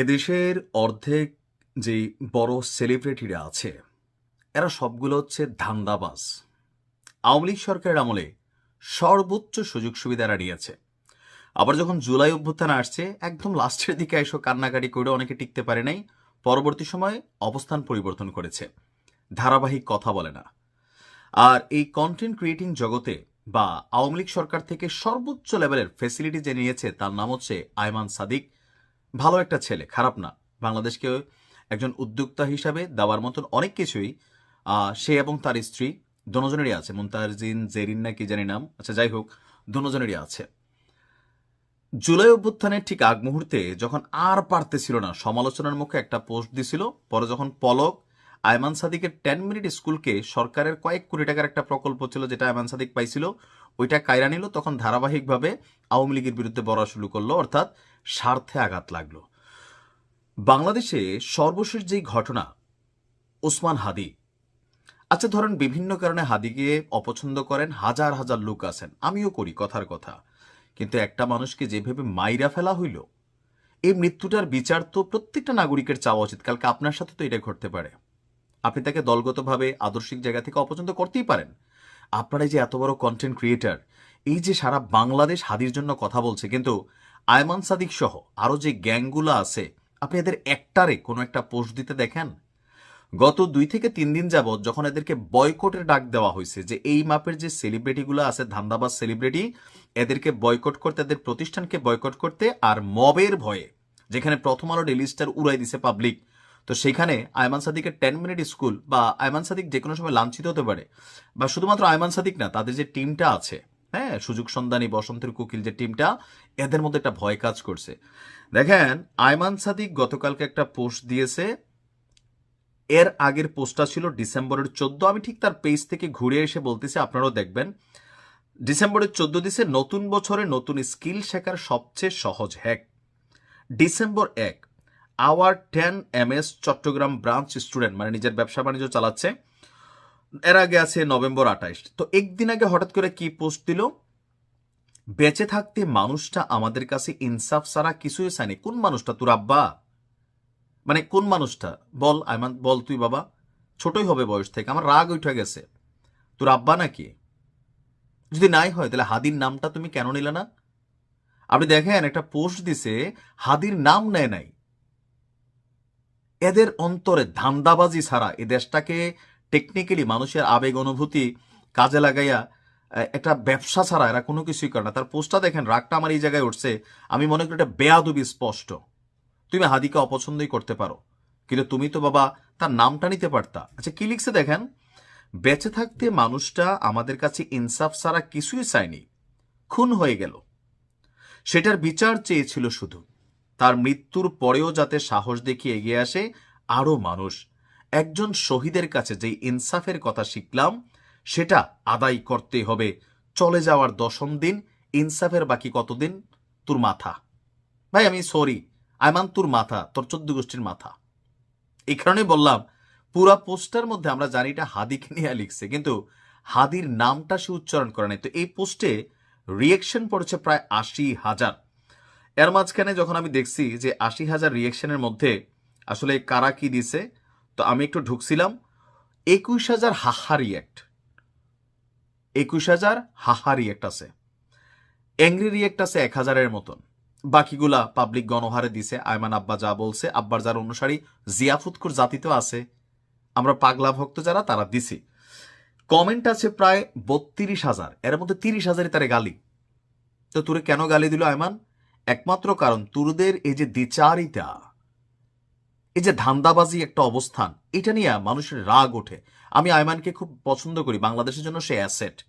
এদেশের অর্ধেক যে বড় সেলিব্রিটিরা আছে, এরা সবগুলো হচ্ছে ধান্দাবাজ। আওয়ামী লীগ সরকারের আমলে সর্বোচ্চ সুযোগ সুবিধা এরা নিয়েছে। আবার যখন জুলাই অভ্যুত্থান আসছে, একদম লাস্টের দিকে এসো কান্নাকাটি করে অনেকে টিকতে পারে নাই, পরবর্তী সময়ে অবস্থান পরিবর্তন করেছে। ধারাবাহিক কথা বলে না। আর এই কন্টেন্ট ক্রিয়েটিং জগতে বা আওয়ামী লীগ সরকার থেকে সর্বোচ্চ লেভেলের ফেসিলিটি যে নিয়েছে, তার নাম হচ্ছে আয়মান সাদিক। ভালো একটা ছেলে, খারাপ না। বাংলাদেশকে একজন উদ্যোক্তা হিসাবে দেওয়ার মতন অনেক কিছুই সে এবং তার স্ত্রী দনোজনেরই আছে। মুমতাজিন জেরিন না কি জানি নাম। আচ্ছা যাই হোক দনোজনেরই আছে। জুলাই অভ্যুত্থানের ঠিক আগ মুহূর্তে যখন আর পারতেছিল না, সমালোচনার মুখে একটা পোস্ট দিছিল, পরে যখন পলক আয়মান সাদিকের টেন মিনিট স্কুলকে সরকারের কয়েক কোটি টাকার একটা প্রকল্প ছিল যেটা আয়মান সাদিক পাইছিল, ওইটা কায়রা নিল, তখন ধারাবাহিকভাবে আওয়ামী লীগের বিরুদ্ধে বলা শুরু করল, অর্থাৎ স্বার্থে আঘাত লাগল। বাংলাদেশে সর্বশেষ যেই ঘটনা, ওসমান হাদি। আচ্ছা ধরেন বিভিন্ন কারণে হাদিকে অপছন্দ করেন, হাজার হাজার লোক আছেন, আমিও করি, কথার কথা। কিন্তু একটা মানুষকে যেভাবে মাইরা ফেলা হইল, এই মৃত্যুটার বিচার তো প্রত্যেকটা নাগরিকের চাওয়া উচিত। কালকে আপনার সাথে তো এটা ঘটতে পারে। আপনি তাকে দলগতভাবে আদর্শিক জায়গা থেকে অপছন্দ করতেই পারেন। আপনারা যে এত বড় কন্টেন্ট ক্রিয়েটার এই যে সারা বাংলাদেশ হাদির জন্য কথা বলছে, কিন্তু আয়মান সাদিক সহ আরও যে গ্যাংগুলো আছে, আপনি এদের একটারে কোনো একটা পোস্ট দিতে দেখেন? গত দুই থেকে তিন দিন যাবৎ যখন এদেরকে বয়কটের ডাক দেওয়া হয়েছে যে এই মাপের যে সেলিব্রিটিগুলো আছে, ধান্দাবাজ সেলিব্রিটি এদেরকে বয়কট করতে, এদের প্রতিষ্ঠানকে বয়কট করতে আর মবের ভয়ে, যেখানে প্রথম আলো ডেলিস্টার উড়াই দিছে পাবলিক তো সেখানে আয়মান সাদিকের টেন মিনিট স্কুল বা আয়মান সাদিক যে কোনো সময় লাঞ্ছিত হতে পারে বা শুধুমাত্র আয়মান সাদিক না, তাদের যে টিমটা আছে হ্যাঁ সুযোগ সন্ধানী, বসন্তের কুকিল যে টিমটা, এদের মধ্যে একটা ভয় কাজ করছে। দেখেন, আয়মান সাদিক গতকালকে একটা পোস্ট দিয়েছে। এর আগের পোস্টটা ছিল ডিসেম্বরের চোদ্দ। আমি ঠিক তার পেজ থেকে ঘুরে এসে বলতেছি, আপনারাও দেখবেন। ডিসেম্বরের চোদ্দ দিছে, নতুন বছরে নতুন স্কিল শেখার সবচেয়ে সহজ হ্যাক ডিসেম্বর এক hour ten M S Chittagong branch student মানে নিজের ব্যবসা বাণিজ্য চালাচ্ছে, এর আগে আছে নভেম্বর আঠাইশ তো একদিন আগে হঠাৎ করে কি পোস্ট দিল? বেঁচে থাকতে মানুষটা আমাদের কাছে ইনসাফ ছাড়া কিছুই চায়নি কোন মানুষটা? তোর আব্বা? মানে কোন মানুষটা? বল, আইমান, বল তুই বাবা। ছোটই হবে বয়স থেকে, আমার রাগ উঠে গেছে। তোর আব্বা নাকি? যদি নাই হয়, তাহলে হাদির নামটা তুমি কেন নিলে না? আপনি দেখেন, একটা পোস্ট দিছে, হাদির নাম নেয় নাই। এদের অন্তরে ধান্দাবাজি ছাড়া এ দেশটাকে টেকনিক্যালি মানুষের আবেগ, অনুভূতি কাজে লাগাইয়া একটা ব্যবসা ছাড়া এরা কোনো কিছুই করে না। তার পোস্টটা দেখেন, রাগটা আমার এই জায়গায় উঠছে। আমি মনে করি এটা বেয়াদুবি স্পষ্ট। তুমি হাদিকে অপছন্দই করতে পারো, কিন্তু তুমি তো বাবা তার নামটা নিতে পারতা। আচ্ছা কি লিখছে দেখেন? বেঁচে থাকতে মানুষটা আমাদের কাছে ইনসাফ ছাড়া কিছুই চায়নি। খুন হয়ে গেল। সেটার বিচার চেয়েছিল শুধু। তার মৃত্যুর পরেও যাতে সাহস দেখিয়ে এগিয়ে আসে আরও মানুষ। একজন শহীদের কাছে যেই ইনসাফের কথা শিখলাম, সেটা আদায় করতে হবে। চলে যাওয়ার দশম দিন, ইনসাফের বাকি কতদিন? তোর মাথা। ভাই, আমি সরি আইমান তোর মাথা, তোর চোদ্দ গোষ্ঠীর মাথা। এই কারণে বললাম, পুরা পোস্টার মধ্যে আমরা জানি এটা হাদিকে নিয়ে লিখছে, কিন্তু হাদির নামটা সে উচ্চারণ করে নাই। তো এই পোস্টে রিয়েকশন পড়েছে প্রায় আশি হাজার। এর মাঝখানে যখন আমি দেখছি যে আশি হাজার রিয়েকশনের মধ্যে আসলে কারা কি দিছে, তো আমি একটু ঢুকছিলাম, একুশ হাজার হাহা রিয়েক্ট একুশ হাজার হাহা রিয়েক্ট আছে। অ্যাংরি রিয়েক্ট আছে এক হাজারের মতন। বাকিগুলা পাবলিক গণহারে দিছে, আয়মান আব্বা যা বলছে, আব্বার যার অনুসারী জিয়াফুতকুর জাতি তো আছে। আমরা পাগলা ভক্ত যারা, তারা দিছি। কমেন্ট আছে প্রায় বত্রিশ হাজার, এর মধ্যে তিরিশ হাজারই তারে গালি। তো তোরে কেন গালি দিল আয়মান? একমাত্র কারণ তুরুদের এই যে দ্বিচারিতা, এই যে ধান্দাবাজি একটা অবস্থান, এটা নিয়ে মানুষের রাগ ওঠে। আমি আয়মানকে খুব পছন্দ করি, বাংলাদেশের জন্য সে অ্যাসেট।